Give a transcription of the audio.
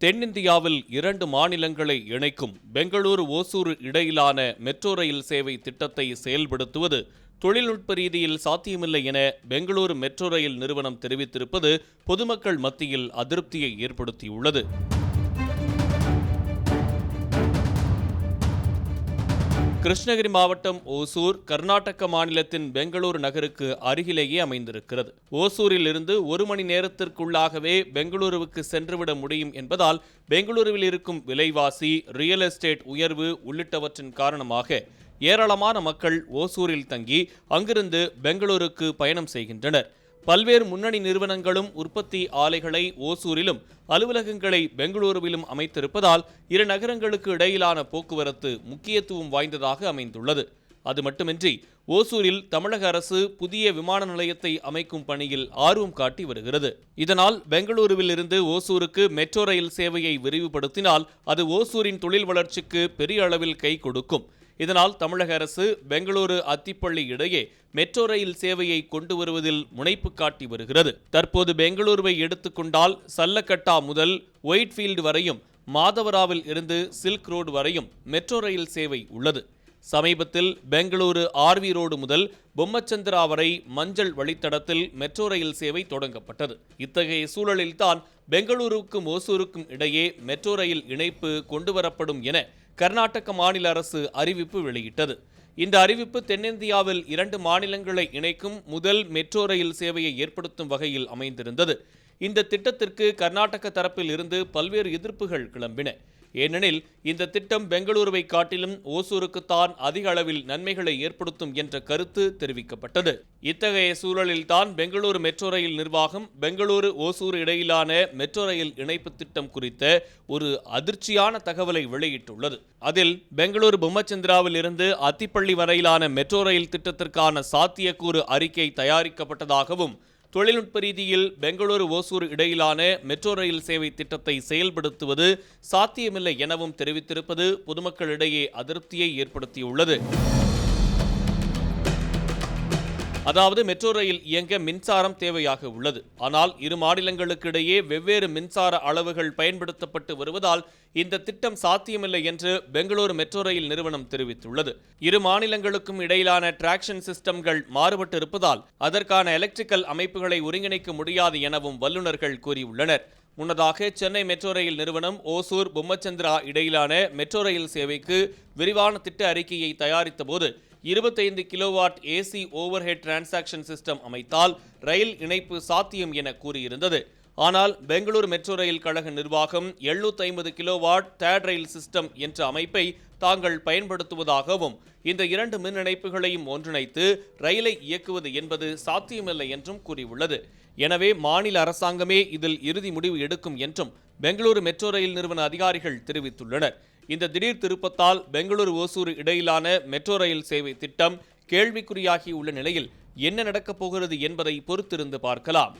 தென்னிந்தியாவில் இரண்டு மாநிலங்களை இணைக்கும் பெங்களூரு ஓசூர் இடையிலான மெட்ரோ ரயில் சேவை திட்டத்தை செயல்படுத்துவது தொழில்நுட்ப ரீதியில் சாத்தியமில்லை என பெங்களூரு மெட்ரோ ரயில் நிறுவனம் தெரிவித்திருப்பது பொதுமக்கள் மத்தியில் அதிருப்தியை ஏற்படுத்தியுள்ளது. கிருஷ்ணகிரி மாவட்டம் ஓசூர் கர்நாடக மாநிலத்தின் பெங்களூரு நகருக்கு அருகிலேயே அமைந்திருக்கிறது. ஓசூரில் இருந்து ஒரு மணி நேரத்திற்குள்ளாகவே பெங்களூருவுக்கு சென்றுவிட முடியும் என்பதால் பெங்களூருவில் இருக்கும் விலைவாசி ரியல் எஸ்டேட் உயர்வு உள்ளிட்டவற்றின் காரணமாக ஏராளமான மக்கள் ஓசூரில் தங்கி அங்கிருந்து பெங்களூருக்கு பயணம் செய்கின்றனர். பல்வேறு முன்னணி நிறுவனங்களும் உற்பத்தி ஆலைகளை ஓசூரிலும் அலுவலகங்களை பெங்களூருவிலும் அமைத்திருப்பதால் இரு நகரங்களுக்கு இடையிலான போக்குவரத்து முக்கியத்துவம் வாய்ந்ததாக அமைந்துள்ளது. அது மட்டுமின்றி ஓசூரில் தமிழக அரசு புதிய விமான நிலையத்தை அமைக்கும் பணியில் ஆர்வம் காட்டி வருகிறது. இதனால் பெங்களூருவில் இருந்து ஓசூருக்கு மெட்ரோ ரயில் சேவையை விரிவுபடுத்தினால் அது ஓசூரின் தொழில் வளர்ச்சிக்கு பெரிய அளவில் கை கொடுக்கும். இதனால் தமிழக அரசு பெங்களூரு அத்திப்பள்ளி இடையே மெட்ரோ ரயில் சேவையை கொண்டு வருவதில் முனைப்பு காட்டி வருகிறது. தற்போது பெங்களூருவை எடுத்துக்கொண்டால் சல்லக்கட்டா முதல் ஒயிட்ஃபீல்டு வரையும் மாதவராவில் இருந்து சில்க் ரோடு வரையும் மெட்ரோ ரயில் சேவை உள்ளது. சமீபத்தில் பெங்களூரு ஆர்வி ரோடு முதல் பொம்மச்சந்திரா வரை மஞ்சள் வழித்தடத்தில் மெட்ரோ ரயில் சேவை தொடங்கப்பட்டது. இத்தகைய சூழலில்தான் பெங்களூருக்கும் ஓசூருக்கும் இடையே மெட்ரோ ரயில் இணைப்பு கொண்டுவரப்படும் என கர்நாடக மாநில அரசு அறிவிப்பு வெளியிட்டது. இந்த அறிவிப்பு தென்னிந்தியாவில் இரண்டு மாநிலங்களை இணைக்கும் முதல் மெட்ரோ ரயில் சேவையை ஏற்படுத்தும் வகையில் அமைந்திருந்தது. இந்த திட்டத்திற்கு கர்நாடக தரப்பில் இருந்து பல்வேறு எதிர்ப்புகள் கிளம்பின. ஏனெனில் இந்த திட்டம் பெங்களூருவை காட்டிலும் ஓசூருக்குத்தான் அதிக அளவில் நன்மைகளை ஏற்படுத்தும் என்ற கருத்து தெரிவிக்கப்பட்டது. இத்தகைய சூழலில்தான் பெங்களூரு மெட்ரோ ரயில் நிர்வாகம் பெங்களூரு ஓசூர் இடையிலான மெட்ரோ ரயில் இணைப்பு திட்டம் குறித்த ஒரு அதிர்ச்சியான தகவலை வெளியிட்டுள்ளது. அதில் பெங்களூரு பொம்மச்சந்திராவில் இருந்து அத்திப்பள்ளி வரையிலான மெட்ரோ ரயில் திட்டத்திற்கான சாத்தியக்கூறு அறிக்கை தயாரிக்கப்பட்டதாகவும் தொழில்நுட்ப ரீதியில் பெங்களூரு ஓசூர் இடையிலான மெட்ரோ ரயில் சேவை திட்டத்தை செயல்படுத்துவது சாத்தியமில்லை எனவும் தெரிவித்திருப்பது பொதுமக்களிடையே அதிருப்தியை ஏற்படுத்தியுள்ளது. அதாவது மெட்ரோ ரயில் இயங்க மின்சாரம் தேவையாக உள்ளது. ஆனால் இரு மாநிலங்களுக்கு இடையே வெவ்வேறு மின்சார அளவுகள் பயன்படுத்தப்பட்டு வருவதால் இந்த திட்டம் சாத்தியமில்லை என்று பெங்களூரு மெட்ரோ ரயில் நிறுவனம் தெரிவித்துள்ளது. இரு மாநிலங்களுக்கும் இடையிலான டிராக்ஷன் சிஸ்டம்கள் மாறுபட்டு இருப்பதால் அதற்கான எலக்ட்ரிக்கல் அமைப்புகளை ஒருங்கிணைக்க முடியாது எனவும் வல்லுநர்கள் கூறியுள்ளனர். முன்னதாக சென்னை மெட்ரோ ரயில் நிறுவனம் ஓசூர் பொம்மச்சந்திரா இடையிலான மெட்ரோ ரயில் சேவைக்கு விரிவான திட்ட அறிக்கையை தயாரித்தபோது இருபத்தைந்து kilowatt AC overhead transaction system அமைத்தால் ரயில் இணைப்பு சாத்தியம் என கூறியிருந்தது. ஆனால் பெங்களூர் மெட்ரோ ரயில் கழக நிர்வாகம் எழுநூத்தி ஐம்பது கிலோவாட் தேர்ட் ரயில் சிஸ்டம் என்ற அமைப்பை தாங்கள் பயன்படுத்துவதாகவும் இந்த இரண்டு மின் இணைப்புகளையும் ஒன்றிணைத்து ரயிலை இயக்குவது என்பது சாத்தியமில்லை என்றும் கூறியுள்ளது. எனவே மாநில அரசாங்கமே இதில் இறுதி முடிவு எடுக்கும் என்றும் பெங்களூரு மெட்ரோ ரயில் நிறுவன அதிகாரிகள் தெரிவித்துள்ளனர். இந்த திடீர் திருப்பத்தால் பெங்களூரு ஓசூர் இடையிலான மெட்ரோ ரயில் சேவை திட்டம் கேள்விக்குறியாகியுள்ள நிலையில் என்ன நடக்கப் போகிறது என்பதை பொறுத்திருந்து பார்க்கலாம்.